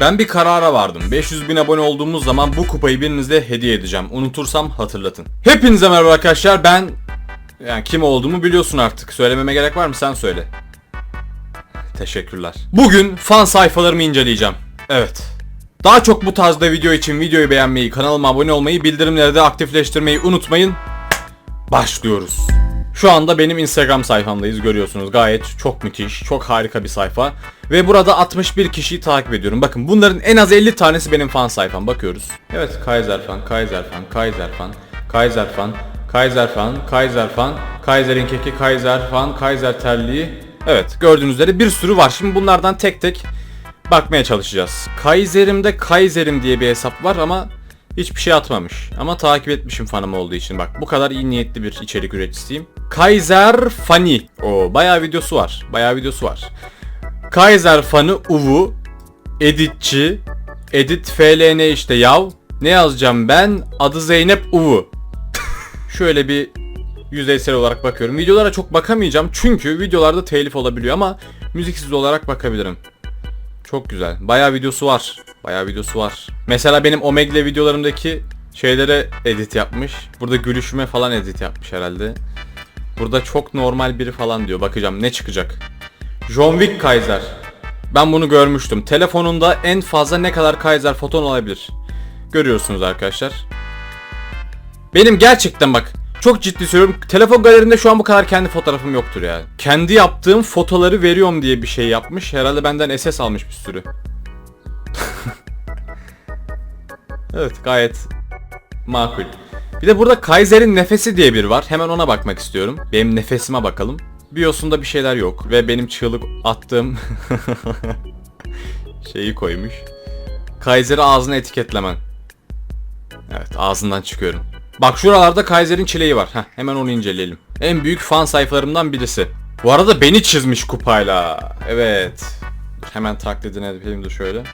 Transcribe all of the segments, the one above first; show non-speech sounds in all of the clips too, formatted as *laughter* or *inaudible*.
Ben bir karara vardım. 500 bin abone olduğumuz zaman bu kupayı birinize hediye edeceğim. Unutursam hatırlatın. Hepinize merhaba arkadaşlar. Ben yani kim olduğumu biliyorsun artık. Söylememe gerek var mı? Sen söyle. Teşekkürler. Bugün fan sayfalarımı inceleyeceğim. Evet. Daha çok bu tarzda video için videoyu beğenmeyi, kanalıma abone olmayı, bildirimleri de aktifleştirmeyi unutmayın. Başlıyoruz. Şu anda benim Instagram sayfamdayız görüyorsunuz. Gayet çok müthiş, çok harika bir sayfa. Ve burada 61 kişiyi takip ediyorum. Bakın bunların en az 50 tanesi benim fan sayfam. Bakıyoruz. Evet Kaiser fan, Kaiser fan, Kaiser fan, Kaiser fan, Kaiser fan, Kaiser fan, Kaiser'in keki, Kaiser fan, Kaiser terliği. Evet gördüğünüz üzere bir sürü var. Şimdi bunlardan tek tek bakmaya çalışacağız. Kaiser'imde Kaiser'im diye bir hesap var ama hiçbir şey atmamış. Ama takip etmişim fanım olduğu için. Bak bu kadar iyi niyetli bir içerik üreticisiyim. Kaiser Fani. O bayağı videosu var. Bayağı videosu var. Kaiser fanı Uvu. Editçi. Edit FLN işte yav. Ne yazacağım ben? Adı Zeynep Uvu. *laughs* Şöyle bir yüzeysel olarak bakıyorum. Videolara çok bakamayacağım çünkü videolarda telif olabiliyor ama müziksiz olarak bakabilirim. Çok güzel. Bayağı videosu var. Bayağı videosu var. Mesela benim Omegle videolarımdaki şeylere edit yapmış. Burada gülüşüme falan edit yapmış herhalde. Burada çok normal biri falan diyor. Bakacağım ne çıkacak. John Wick Kaiser. Ben bunu görmüştüm. Telefonunda en fazla ne kadar Kaiser foton olabilir? Görüyorsunuz arkadaşlar. Benim gerçekten bak çok ciddi söylüyorum. Telefon galerimde şu an bu kadar kendi fotoğrafım yoktur ya. Kendi yaptığım fotoları veriyorum diye bir şey yapmış. Herhalde benden SS almış bir sürü. *laughs* evet gayet makul. Bir de burada Kaiser'in nefesi diye bir var. Hemen ona bakmak istiyorum. Benim nefesime bakalım. Biosunda bir şeyler yok. Ve benim çığlık attığım *laughs* şeyi koymuş. Kaiser'i ağzına etiketlemen. Evet ağzından çıkıyorum. Bak şuralarda Kaiser'in çileği var. Heh, hemen onu inceleyelim. En büyük fan sayfalarımdan birisi. Bu arada beni çizmiş kupayla. Evet. Hemen taklidini edelim de şöyle.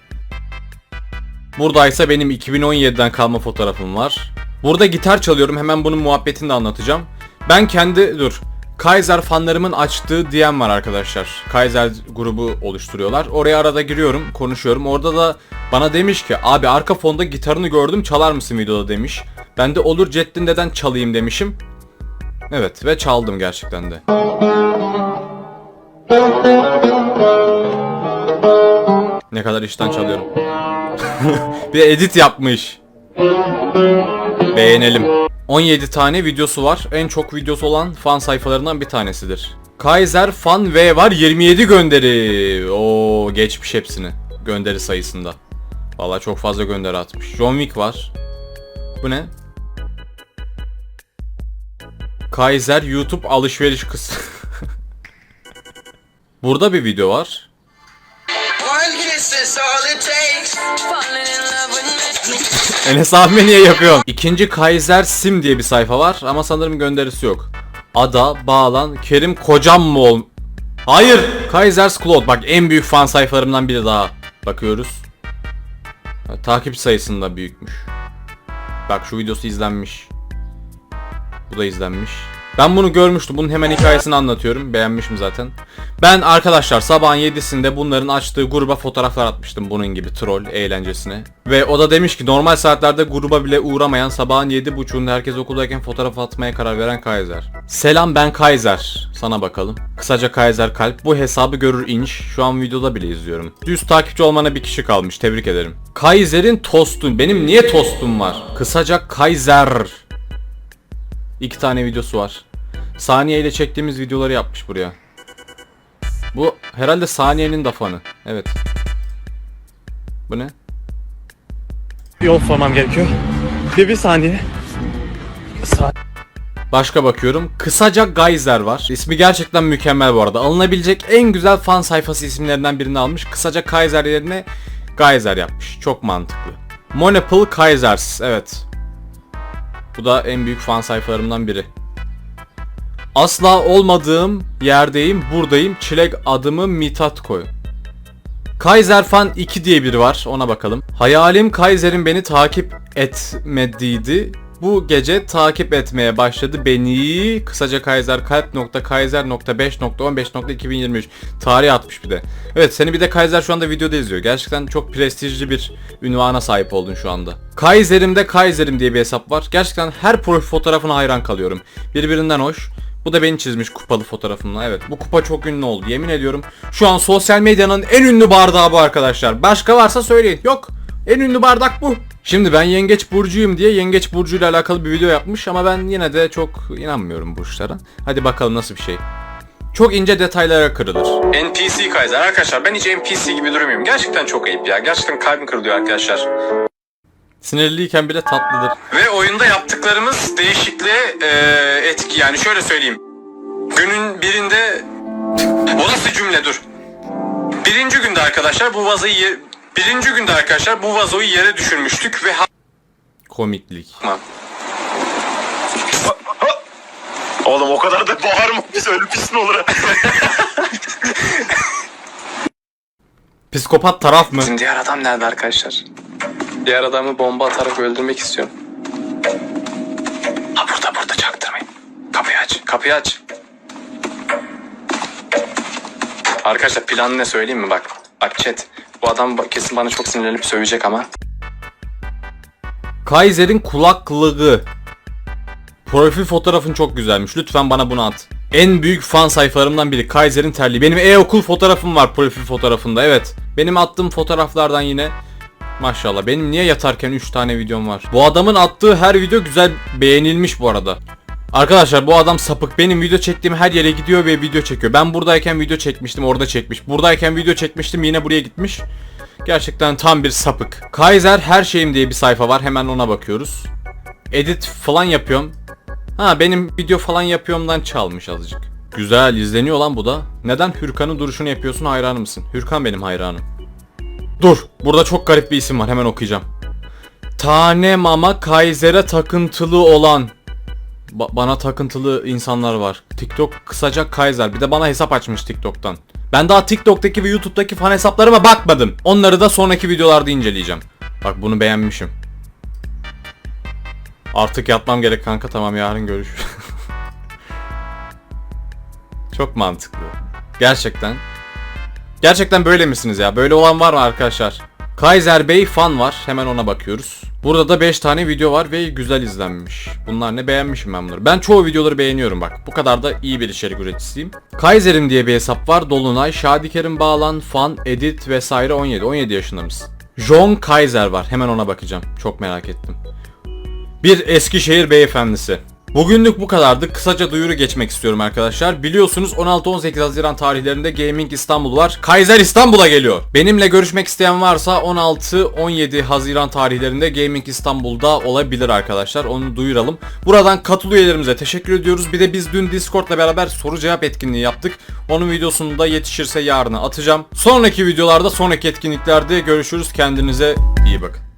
Buradaysa benim 2017'den kalma fotoğrafım var. Burada gitar çalıyorum. Hemen bunun muhabbetini de anlatacağım. Ben kendi dur. Kaiser fanlarımın açtığı DM var arkadaşlar. Kaiser grubu oluşturuyorlar. Oraya arada giriyorum, konuşuyorum. Orada da bana demiş ki abi arka fonda gitarını gördüm çalar mısın videoda demiş. Ben de olur Ceddin neden çalayım demişim. Evet ve çaldım gerçekten de. Ne kadar işten çalıyorum. *laughs* bir edit yapmış. Beğenelim. 17 tane videosu var. En çok videosu olan fan sayfalarından bir tanesidir. Kaiser Fan V var 27 gönderi. Oo geçmiş hepsini gönderi sayısında. Valla çok fazla gönderi atmış. John Wick var. Bu ne? Kaiser YouTube alışveriş kısmı. *laughs* Burada bir video var. Enes abime niye yapıyorsun? İkinci Kaiser Sim diye bir sayfa var ama sanırım gönderisi yok. Ada, Bağlan, Kerim kocam mı ol... Hayır! Kaiser's Cloud. Bak en büyük fan sayfalarımdan biri daha. Bakıyoruz. Takip sayısında büyükmüş. Bak şu videosu izlenmiş. Bu da izlenmiş. Ben bunu görmüştüm. Bunun hemen hikayesini anlatıyorum. Beğenmişim zaten. Ben arkadaşlar sabahın 7'sinde bunların açtığı gruba fotoğraflar atmıştım bunun gibi troll eğlencesine. Ve o da demiş ki normal saatlerde gruba bile uğramayan sabahın 7.30'unda herkes okuldayken fotoğraf atmaya karar veren Kaiser. Selam ben Kaiser. Sana bakalım. Kısaca Kaiser kalp. Bu hesabı görür inş. Şu an videoda bile izliyorum. Düz takipçi olmana bir kişi kalmış. Tebrik ederim. Kaiser'in tostu. Benim niye tostum var? Kısaca Kaiser. İki tane videosu var. Saniye ile çektiğimiz videoları yapmış buraya. Bu herhalde saniyenin da fanı. Evet. Bu ne? yol sormam gerekiyor. Bir, bir saniye. Sa Başka bakıyorum. Kısaca Geyser var. İsmi gerçekten mükemmel bu arada. Alınabilecek en güzel fan sayfası isimlerinden birini almış. Kısaca Kaiser yerine Geyser yapmış. Çok mantıklı. Monopoly Kaisers. Evet. Bu da en büyük fan sayfalarımdan biri. Asla olmadığım yerdeyim, buradayım. Çilek adımı Mitat koy. Kaiser Fan 2 diye biri var. Ona bakalım. Hayalim Kaiser'in beni takip etmediydi. Bu gece takip etmeye başladı beni. Kısaca Kaiser kalp.kaiser.5.15.2023 Tarih atmış bir de. Evet seni bir de Kaiser şu anda videoda izliyor. Gerçekten çok prestijli bir ünvana sahip oldun şu anda. Kaiser'imde Kaiser'im diye bir hesap var. Gerçekten her profil fotoğrafına hayran kalıyorum. Birbirinden hoş. Bu da beni çizmiş kupalı fotoğrafımla. Evet bu kupa çok ünlü oldu. Yemin ediyorum. Şu an sosyal medyanın en ünlü bardağı bu arkadaşlar. Başka varsa söyleyin. Yok. En ünlü bardak bu. Şimdi ben yengeç burcuyum diye yengeç burcuyla alakalı bir video yapmış ama ben yine de çok inanmıyorum burçlara. Hadi bakalım nasıl bir şey. Çok ince detaylara kırılır. NPC Kaiser arkadaşlar ben hiç NPC gibi durmuyorum. Gerçekten çok ayıp ya. Gerçekten kalbim kırılıyor arkadaşlar. Sinirliyken bile tatlıdır. Ve oyunda yaptıklarımız değişikliğe e, etki yani şöyle söyleyeyim. Günün birinde o nasıl cümle dur. Birinci günde arkadaşlar bu vazoyu ye- birinci günde arkadaşlar bu vazoyu yere düşürmüştük ve komiklik. Oğlum o kadar da bağırma biz öyle pis mi olur? *laughs* Psikopat taraf mı? Bizim diğer adam nerede arkadaşlar? Diğer adamı bomba atarak öldürmek istiyorum. Ha burada burada çaktırmayın. Kapıyı aç. Kapıyı aç. Arkadaşlar planı ne söyleyeyim mi bak. Bak chat. Bu adam kesin bana çok sinirlenip sövecek ama. Kaiser'in kulaklığı. Profil fotoğrafın çok güzelmiş. Lütfen bana bunu at. En büyük fan sayfalarımdan biri Kaiser'in terliği. Benim e-okul fotoğrafım var profil fotoğrafında. Evet. Benim attığım fotoğraflardan yine Maşallah. Benim niye yatarken 3 tane videom var? Bu adamın attığı her video güzel beğenilmiş bu arada. Arkadaşlar bu adam sapık. Benim video çektiğim her yere gidiyor ve video çekiyor. Ben buradayken video çekmiştim, orada çekmiş. Buradayken video çekmiştim, yine buraya gitmiş. Gerçekten tam bir sapık. Kaiser her şeyim diye bir sayfa var. Hemen ona bakıyoruz. Edit falan yapıyorum. Ha benim video falan yapıyorumdan çalmış azıcık. Güzel izleniyor lan bu da. Neden Hürkan'ın duruşunu yapıyorsun hayranı mısın? Hürkan benim hayranım. Dur burada çok garip bir isim var hemen okuyacağım. Tane mama Kaiser'e takıntılı olan Ba- bana takıntılı insanlar var. TikTok kısaca Kaiser. Bir de bana hesap açmış TikTok'tan. Ben daha TikTok'taki ve YouTube'daki fan hesaplarıma bakmadım. Onları da sonraki videolarda inceleyeceğim. Bak bunu beğenmişim. Artık yatmam gerek kanka tamam yarın görüşürüz. *laughs* Çok mantıklı. Gerçekten. Gerçekten böyle misiniz ya? Böyle olan var mı arkadaşlar? Kaiser Bey fan var. Hemen ona bakıyoruz. Burada da 5 tane video var ve güzel izlenmiş. Bunlar ne beğenmişim ben bunları. Ben çoğu videoları beğeniyorum bak. Bu kadar da iyi bir içerik üreticisiyim. Kaiser'im diye bir hesap var. Dolunay, Şadikerim Bağlan, Fan, Edit vesaire 17. 17 yaşında? John Kaiser var. Hemen ona bakacağım. Çok merak ettim. Bir Eskişehir beyefendisi. Bugünlük bu kadardı. Kısaca duyuru geçmek istiyorum arkadaşlar. Biliyorsunuz 16-18 Haziran tarihlerinde Gaming İstanbul var. Kaiser İstanbul'a geliyor. Benimle görüşmek isteyen varsa 16-17 Haziran tarihlerinde Gaming İstanbul'da olabilir arkadaşlar. Onu duyuralım. Buradan katıl üyelerimize teşekkür ediyoruz. Bir de biz dün Discord'la beraber soru cevap etkinliği yaptık. Onun videosunu da yetişirse yarına atacağım. Sonraki videolarda, sonraki etkinliklerde görüşürüz. Kendinize iyi bakın.